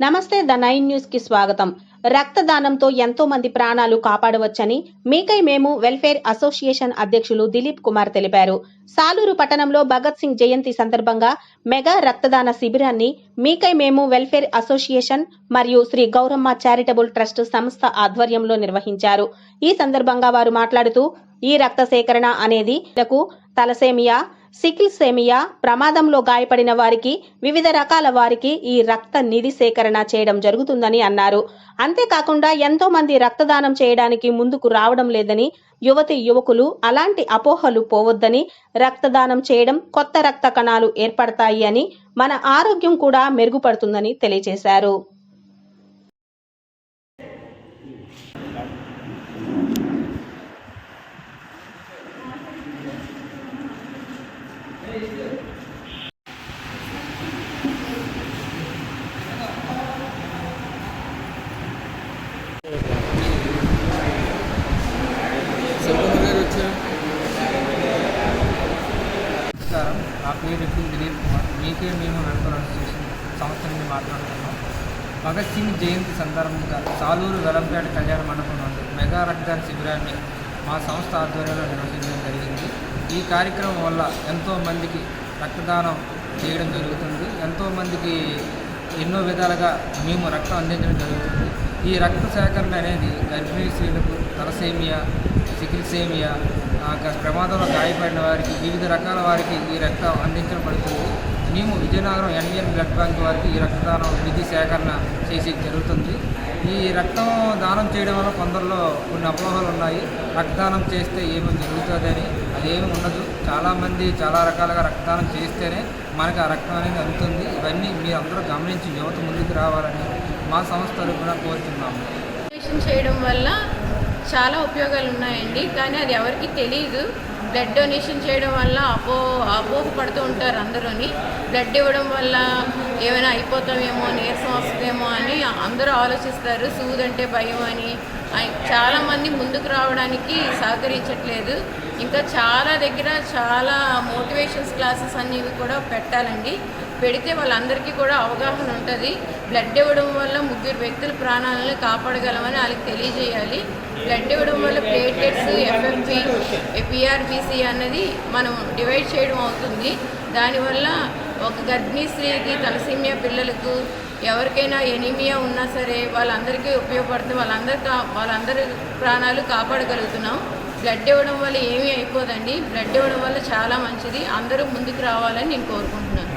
నమస్తే the nine న్యూస్కి స్వాగతం. రక్తదానంతో ఎంతో మంది ప్రాణాలు కాపాడవచ్చని మీకై మేము వెల్ఫేర్ అసోసియేషన్ అధ్యక్షులు దిలీప్ కుమార్ తెలిపారు. సాలూరు పట్టణంలో భగత్ సింగ్ జయంతి సందర్భంగా మెగా రక్తదాన శిబిరాన్ని మీకై మేము వెల్ఫేర్ అసోసియేషన్ మరియు శ్రీ గౌరమ్మ చారిటబుల్ ట్రస్ట్ సంస్థ ఆధ్వర్యంలో నిర్వహించారు. ఈ సందర్భంగా వారు మాట్లాడుతూ ఈ రక్త సేకరణ అనేది తలసేమియా సికిల్ సేమియా ప్రమాదంలో గాయపడిన వారికి వివిధ రకాల వారికి ఈ రక్త నిధి సేకరణ చేయడం జరుగుతుందని అన్నారు. అంతేకాకుండా ఎంతో మంది రక్తదానం చేయడానికి ముందుకు రావడం లేదని యువతి యువకులు అలాంటి అపోహలు పోవద్దని రక్తదానం చేయడం కొత్త రక్త కణాలు ఏర్పడతాయి అని మన ఆరోగ్యం కూడా మెరుగుపడుతుందని తెలియజేశారు. నమస్కారం నా పేరు ఎక్కువ దిలీప్ కుమార్ మీకే మేము వెల్ఫేర్ అసోసియేషన్ సంస్థ నుండి మాట్లాడుతున్నాం భగత్ సింగ్ జయంతి సందర్భంగా సాలూరు వెలంపేట కళ్యాణ మండపం నుండి మెగా రక్తదాన శిబిరాన్ని మా సంస్థ ఆధ్వర్యంలో నిర్వహించడం జరిగింది ఈ కార్యక్రమం వల్ల ఎంతోమందికి రక్తదానం చేయడం జరుగుతుంది. ఎంతోమందికి ఎన్నో విధాలుగా మేము రక్తం అందించడం జరుగుతుంది. ఈ రక్త సేకరణ అనేది గర్భిణీ స్త్రీలకు తలసేమియా సికిల్సేమియా ఆ ప్రమాదంలో గాయపడిన వారికి వివిధ రకాల వారికి ఈ రక్తం అందించబడుతుంది మేము విజయనగరం ఎన్ఎన్ బ్లడ్ బ్యాంక్ వారికి ఈ రక్తదానం నిధి సేకరణ చేసి జరుగుతుంది. ఈ రక్తం దానం చేయడం వల్ల కొందరిలో కొన్ని అపోహలు ఉన్నాయి. రక్తదానం చేస్తే ఏమో జరుగుతుందని అదేమి ఉండదు. చాలామంది చాలా రకాలుగా రక్తదానం చేస్తేనే మనకు ఆ రక్తం అనేది అందుతుంది. ఇవన్నీ మీరు అందరూ గమనించి యువత ముందుకు రావాలని మా సంస్థ తరఫున కోరుతున్నాము చేయడం వల్ల చాలా ఉపయోగాలు ఉన్నాయండి కానీ అది ఎవరికి తెలియదు బ్లడ్ డొనేషన్ చేయడం వల్ల అపో అపోహ పడుతూ ఉంటారు అందరూని. బ్లడ్ ఇవ్వడం వల్ల ఏమైనా అయిపోతామేమో నీరసం వస్తుందేమో అని అందరూ ఆలోచిస్తారు. సూదంటే భయం అని. చాలామంది ముందుకు రావడానికి సహకరించట్లేదు. ఇంకా చాలా దగ్గర చాలా మోటివేషన్స్ క్లాసెస్ అనేవి కూడా పెట్టాలండి. పెడితే వాళ్ళందరికీ కూడా అవగాహన ఉంటుంది. బ్లడ్ ఇవ్వడం వల్ల ముగ్గురు వ్యక్తుల ప్రాణాలను కాపాడగలమని వాళ్ళకి తెలియజేయాలి. బ్లడ్ ఇవ్వడం వల్ల ప్లేటెట్స్ ఎఫ్ఎంపి పిఆర్బిసి అన్నది మనం డివైడ్ చేయడం అవుతుంది. దానివల్ల ఒక గర్భిణీ స్త్రీకి తలసీమియా పిల్లలకు ఎవరికైనా ఎనీమియా ఉన్నా సరే వాళ్ళందరికీ ఉపయోగపడుతుంది. వాళ్ళందరి వాళ్ళందరి ప్రాణాలు కాపాడగలుగుతున్నాం. బ్లడ్ ఇవ్వడం వల్ల ఏమీ అయిపోదండి. బ్లడ్ ఇవ్వడం వల్ల చాలా మంచిది. అందరూ ముందుకు రావాలని నేను కోరుకుంటున్నాను.